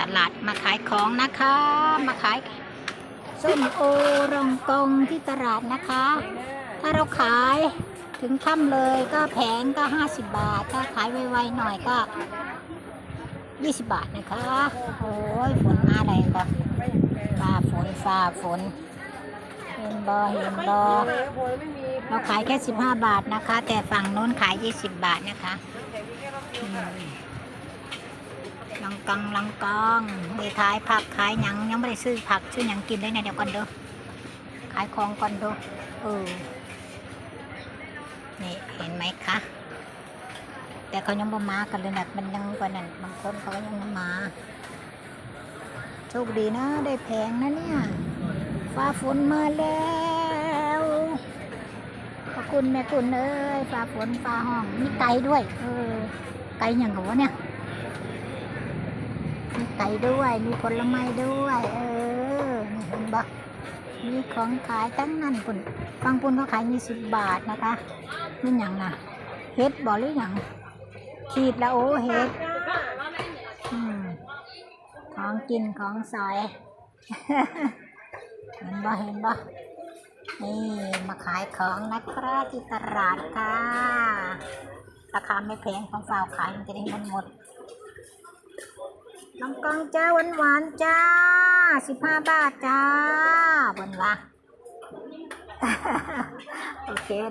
ตลาดมาขายของนะคะ มาขายส้มโอรองกองที่ตลาดนะคะ ถ้าเราขายถึงค่ำเลยก็แผงก็ 50 บาท ถ้าขายไวๆหน่อยก็ 20 บาทนะคะ โอ้ยฝนมาอะไรก่อนฟ้าฝนฟ้าฝนเห็นบอเห็นบอเราขายแค่ 15 บาทนะคะ แต่ฝั่งโน้นขาย 20 บาทนะคะ ลังกังลังกองไปขายผักขายหยังยังไม่ได้ซื้อผักซื้อหยังกินเลยนเดี๋ยวก่อนเด้อขายของก่อนเด้อเออนี่เห็นไหมคะแต่เขายังบ่มากันเลยนะมันยังกว่านั้นบางคนเขาก็ยังมาโชคดีนะ ได้แพงนะเนี่ย ฟ้าฝนมาแล้วขอบคุณแม่คุณเอ้ยฟ้าฝนฟ้าห้องมีไก่ด้วย เออไก่อย่างกับวะเนี่ย ก่ด้วย มีผลไม้ด้วย เออนี่เห็นปะมีของขายทั้งนั้นคุณฟังคุณเขาขายยี่สิบบาทนะคะนี่อย่างน่ะเฮ็ดบอกหรืออย่างขีดละโอ้เฮ็ดของกินของสอยเห็นบ่เห็นบ่นี่มาขายของนะครับที่ตลาดค่ะราคาไม่แพงของฝากขายมันจะได้หมดหมด น้องกองจ้าหวานหวานจ้าสิบห้าบาทจ้าบนละโอเค